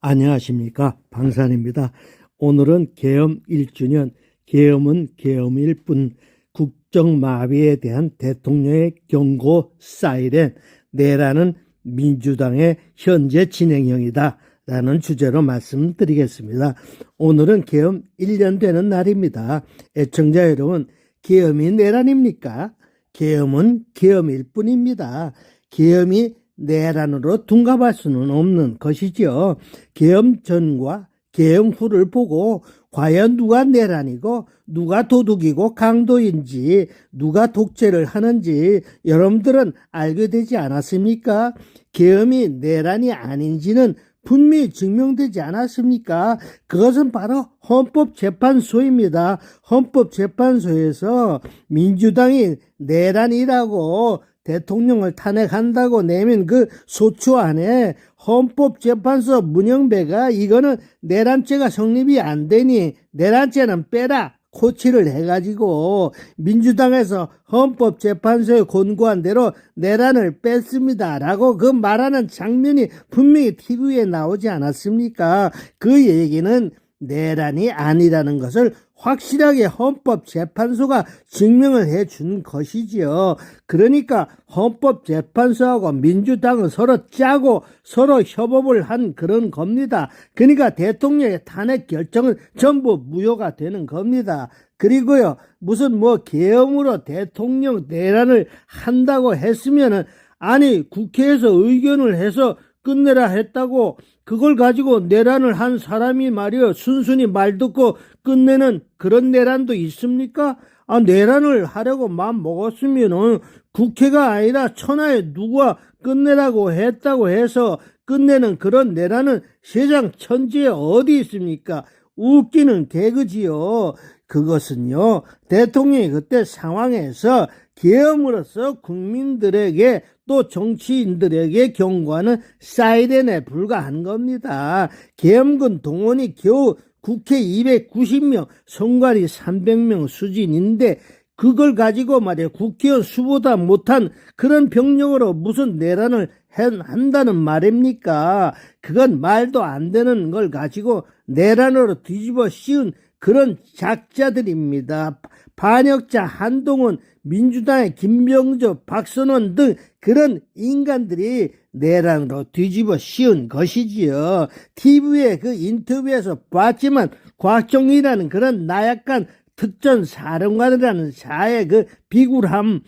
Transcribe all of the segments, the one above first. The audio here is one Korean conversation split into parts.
안녕하십니까 방산입니다. 오늘은 계엄 1주년 계엄은 계엄일 뿐 국정마비에 대한 대통령의 경고 사이렌 내라는 민주당의 현재 진행형이다 라는 주제로 말씀드리겠습니다. 오늘은 계엄 1년 되는 날입니다. 애청자 여러분 계엄이 내란입니까? 계엄은 계엄일 뿐입니다. 계엄이 내란으로 둔갑할 수는 없는 것이지요. 계엄 전과 계엄 후를 보고 과연 누가 내란이고 누가 도둑이고 강도인지 누가 독재를 하는지 여러분들은 알게 되지 않았습니까? 계엄이 내란이 아닌지는 분명히 증명되지 않았습니까? 그것은 바로 헌법재판소입니다. 헌법재판소에서 민주당이 내란이라고 대통령을 탄핵한다고 내면 그 소추 안에 헌법재판소 문영배가 이거는 내란죄가 성립이 안 되니 내란죄는 빼라. 코치를 해가지고 민주당에서 헌법재판소에 권고한 대로 내란을 뺐습니다. 라고 그 말하는 장면이 분명히 TV에 나오지 않았습니까? 그 얘기는 내란이 아니라는 것을 확실하게 헌법재판소가 증명을 해 준 것이지요. 그러니까 헌법재판소하고 민주당은 서로 짜고 서로 협업을 한 그런 겁니다. 그러니까 대통령의 탄핵 결정은 전부 무효가 되는 겁니다. 그리고요, 무슨 뭐 계엄으로 대통령 내란을 한다고 했으면은 아니 국회에서 의견을 해서 끝내라 했다고 그걸 가지고 내란을 한 사람이 말이요 순순히 말 듣고 끝내는 그런 내란도 있습니까? 아 내란을 하려고 마음 먹었으면은 국회가 아니라 천하에 누가 끝내라고 했다고 해서 끝내는 그런 내란은 세상 천지에 어디 있습니까? 웃기는 개그지요. 그것은요, 대통령이 그때 상황에서 계엄으로서 국민들에게 또 정치인들에게 경고하는 사이렌에 불과한 겁니다. 계엄군 동원이 겨우 국회 290명, 선관위 300명 수준인데 그걸 가지고 말이야 국회의원 수보다 못한 그런 병력으로 무슨 내란을 한다는 말입니까? 그건 말도 안 되는 걸 가지고 내란으로 뒤집어 씌운 그런 작자들입니다. 반역자 한동훈, 민주당의 김병조, 박선원 등 그런 인간들이 내란으로 뒤집어 씌운 것이지요. TV에 그 인터뷰에서 봤지만 곽종이라는 그런 나약한 특전 사령관이라는 자의 그 비굴함,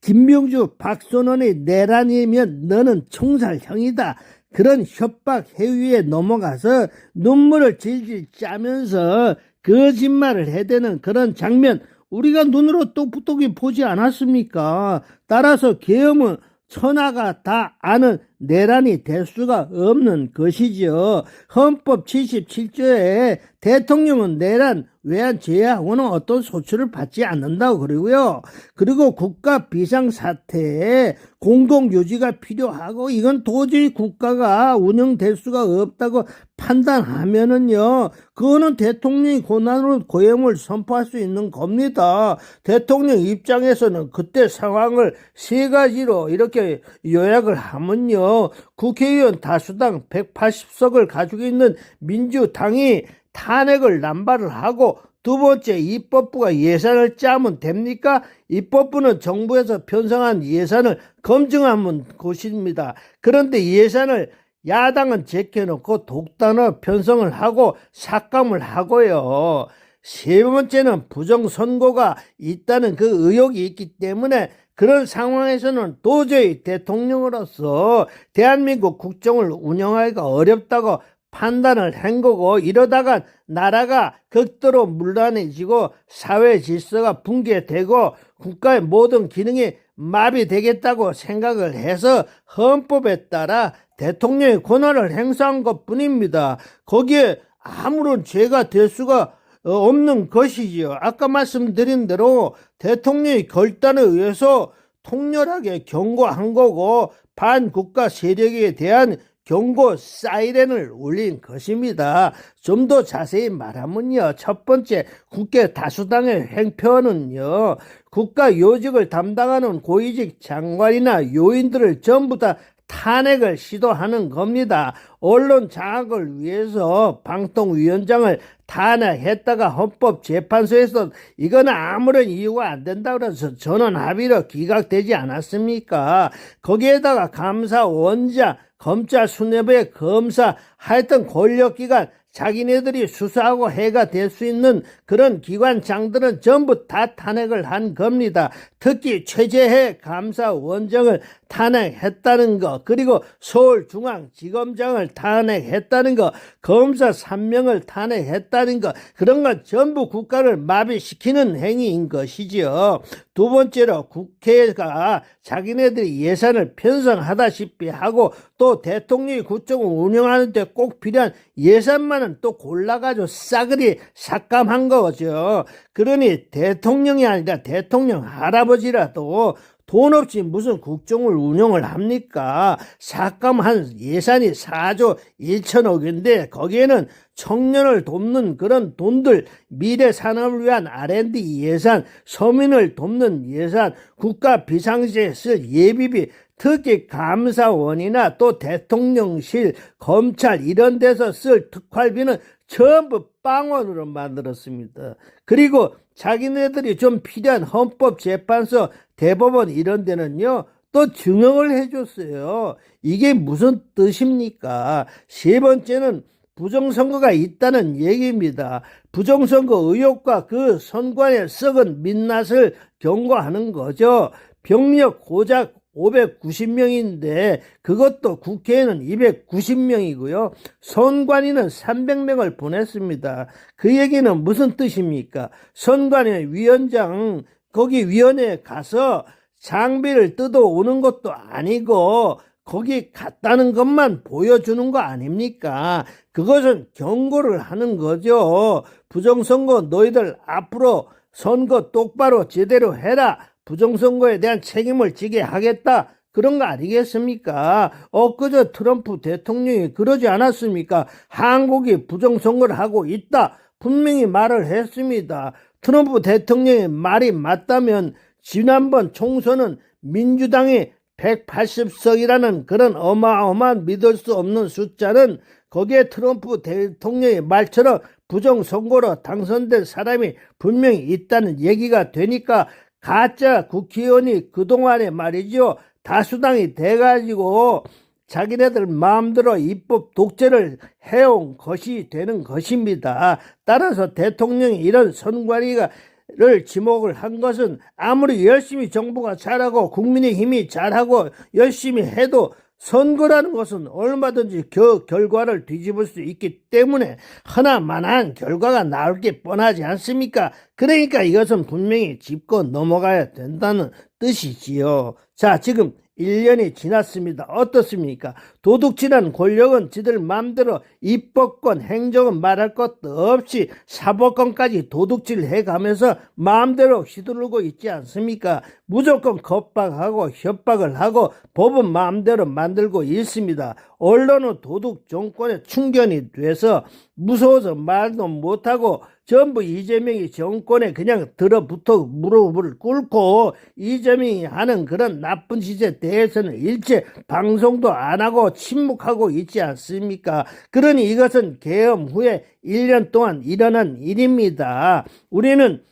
김명주, 박선원의 내란이면 너는 총살형이다. 그런 협박 해위에 넘어가서 눈물을 질질 짜면서 거짓말을 해대는 그런 장면 우리가 눈으로 똑똑히 보지 않았습니까? 따라서 계엄은 천하가 다 아는 내란이 될 수가 없는 것이죠. 헌법 77조에 대통령은 내란 외환 제외하고는 어떤 소출을 받지 않는다고 그러고요. 그리고 국가 비상사태에 공동유지가 필요하고 이건 도저히 국가가 운영될 수가 없다고 판단하면은요. 그거는 대통령이 고난으로 고용을 선포할 수 있는 겁니다. 대통령 입장에서는 그때 상황을 세 가지로 이렇게 요약을 하면요. 국회의원 다수당 180석을 가지고 있는 민주당이 탄핵을 남발을 하고 두 번째 입법부가 예산을 짜면 됩니까? 입법부는 정부에서 편성한 예산을 검증하면 곳입니다. 그런데 예산을 야당은 제껴놓고 독단어 편성을 하고 삭감을 하고요. 세 번째는 부정선거가 있다는 그 의혹이 있기 때문에 그런 상황에서는 도저히 대통령으로서 대한민국 국정을 운영하기가 어렵다고 판단을 한 거고 이러다가 나라가 극도로 물란해지고 사회 질서가 붕괴되고 국가의 모든 기능이 마비되겠다고 생각을 해서 헌법에 따라 대통령의 권한을 행사한 것 뿐입니다. 거기에 아무런 죄가 될 수가 없는 것이지요. 아까 말씀드린 대로 대통령의 결단에 의해서 통렬하게 경고한 거고 반국가 세력에 대한 경고 사이렌을 울린 것입니다. 좀 더 자세히 말하면요. 첫 번째, 국회 다수당의 행편은요. 국가 요직을 담당하는 고위직 장관이나 요인들을 전부 다 탄핵을 시도하는 겁니다. 언론 장악을 위해서 방통위원장을 탄핵했다가 헌법재판소에서 이거는 아무런 이유가 안 된다 그래서 전원 합의로 기각되지 않았습니까? 거기에다가 감사 원장, 검찰 수뇌부의 검사 하여튼 권력기관 자기네들이 수사하고 해가 될 수 있는 그런 기관장들은 전부 다 탄핵을 한 겁니다. 특히 최재해 감사원장을 탄핵했다는 거, 그리고 서울중앙지검장을 탄핵했다는 거, 검사 3명을 탄핵했다는 거, 그런 건 전부 국가를 마비시키는 행위인 것이지요. 두 번째로 국회가 자기네들이 예산을 편성하다시피 하고 또 대통령이 국정을 운영하는 데 꼭 필요한 예산만은 또 골라가지고 싸그리 삭감한 거죠. 그러니 대통령이 아니라 대통령 할아버지라도 돈 없이 무슨 국정을 운영을 합니까? 삭감한 예산이 4조 1천억인데 거기에는 청년을 돕는 그런 돈들, 미래 산업을 위한 R&D 예산, 서민을 돕는 예산, 국가 비상시에 쓸 예비비, 특히 감사원이나 또 대통령실, 검찰 이런 데서 쓸 특활비는 전부 빵원으로 만들었습니다. 그리고 자기네들이 좀 필요한 헌법재판소, 대법원 이런 데는요, 또 증언을 해줬어요. 이게 무슨 뜻입니까? 세 번째는 부정선거가 있다는 얘기입니다. 부정선거 의혹과 그 선관의 썩은 민낯을 경고하는 거죠. 병력 고작 590명인데 그것도 국회에는 290명이고요. 선관위는 300명을 보냈습니다. 그 얘기는 무슨 뜻입니까? 선관위 위원장 거기 위원회에 가서 장비를 뜯어 오는 것도 아니고 거기 갔다는 것만 보여주는 거 아닙니까? 그것은 경고를 하는 거죠. 부정선거 너희들 앞으로 선거 똑바로 제대로 해라. 부정선거에 대한 책임을 지게 하겠다. 그런 거 아니겠습니까? 엊그저 트럼프 대통령이 그러지 않았습니까? 한국이 부정선거를 하고 있다. 분명히 말을 했습니다. 트럼프 대통령의 말이 맞다면 지난번 총선은 민주당이 180석이라는 그런 어마어마한 믿을 수 없는 숫자는 거기에 트럼프 대통령의 말처럼 부정선거로 당선된 사람이 분명히 있다는 얘기가 되니까 가짜 국회의원이 그동안에 말이죠. 다수당이 돼가지고 자기네들 마음대로 입법 독재를 해온 것이 되는 것입니다. 따라서 대통령이 이런 선관위가 를 지목을 한 것은 아무리 열심히 정부가 잘하고 국민의 힘이 잘하고 열심히 해도 선거라는 것은 얼마든지 그 결과를 뒤집을 수 있기 때문에 하나만한 결과가 나올 게 뻔하지 않습니까? 그러니까 이것은 분명히 짚고 넘어가야 된다는 뜻이지요. 자, 지금 1년이 지났습니다. 어떻습니까? 도둑질한 권력은 지들 마음대로 입법권, 행정은 말할 것도 없이 사법권까지 도둑질 해 가면서 마음대로 휘두르고 있지 않습니까? 무조건 겁박하고 협박을 하고 법은 마음대로 만들고 있습니다. 언론은 도둑 정권에 충견이 돼서 무서워서 말도 못하고 전부 이재명이 정권에 그냥 들어붙어 무릎을 꿇고 이재명이 하는 그런 나쁜 짓에 대해서는 일체 방송도 안 하고 침묵하고 있지 않습니까? 그러니 이것은 계엄 후에 1년 동안 일어난 일입니다. 우리는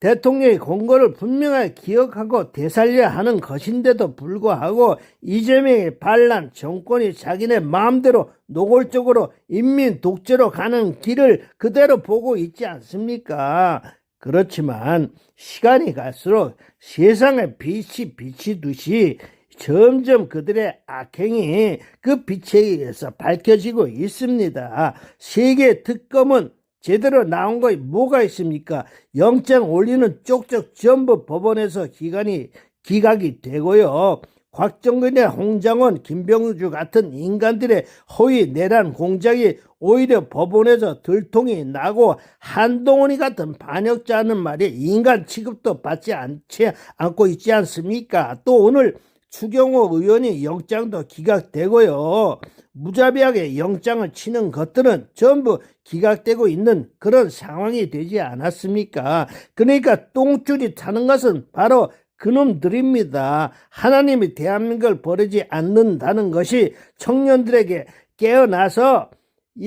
대통령의 공고를 분명하게 기억하고 되살려야 하는 것인데도 불구하고 이재명의 반란 정권이 자기네 마음대로 노골적으로 인민 독재로 가는 길을 그대로 보고 있지 않습니까? 그렇지만 시간이 갈수록 세상의 빛이 비치듯이 점점 그들의 악행이 그 빛에 의해서 밝혀지고 있습니다. 세계 특검은 제대로 나온 거 뭐가 있습니까? 영장 올리는 쪽쪽 전부 법원에서 기간이 기각이 되고요. 곽정근의 홍장원, 김병주 같은 인간들의 허위 내란 공작이 오히려 법원에서 들통이 나고 한동훈이 같은 반역자는 말이 인간 취급도 받지 않지 않고 있지 않습니까? 또 오늘 추경호 의원이 영장도 기각되고요. 무자비하게 영장을 치는 것들은 전부 기각되고 있는 그런 상황이 되지 않았습니까? 그러니까 똥줄이 타는 것은 바로 그놈들입니다. 하나님이 대한민국을 버리지 않는다는 것이 청년들에게 깨어나서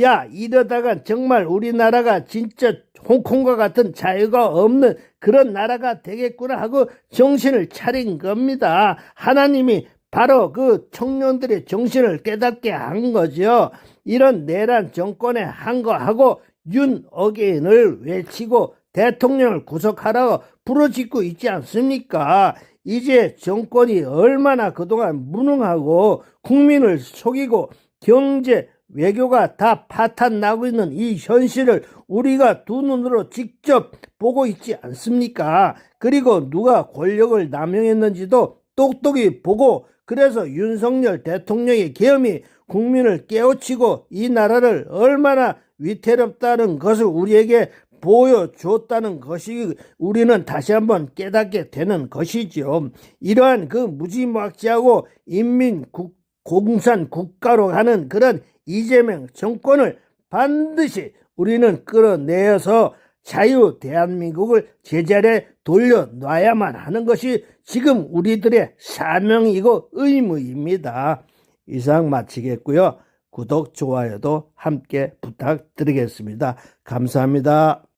야 이러다가 정말 우리나라가 진짜 홍콩과 같은 자유가 없는 그런 나라가 되겠구나 하고 정신을 차린 겁니다. 하나님이 바로 그 청년들의 정신을 깨닫게 한 거죠. 이런 내란 정권에 한 거하고 윤 어게인을 외치고 대통령을 구속하라고 부르짖고 있지 않습니까? 이제 정권이 얼마나 그동안 무능하고 국민을 속이고 경제 외교가 다 파탄 나고 있는 이 현실을 우리가 두 눈으로 직접 보고 있지 않습니까? 그리고 누가 권력을 남용했는지도 똑똑히 보고 그래서 윤석열 대통령의 계엄이 국민을 깨우치고 이 나라를 얼마나 위태롭다는 것을 우리에게 보여줬다는 것이 우리는 다시 한번 깨닫게 되는 것이죠. 이러한 그 무지막지하고 인민 국, 공산 국가로 가는 그런 이재명 정권을 반드시 우리는 끌어내어서 자유 대한민국을 제자리에 돌려놔야만 하는 것이 지금 우리들의 사명이고 의무입니다. 이상 마치겠고요. 구독, 좋아요도 함께 부탁드리겠습니다. 감사합니다.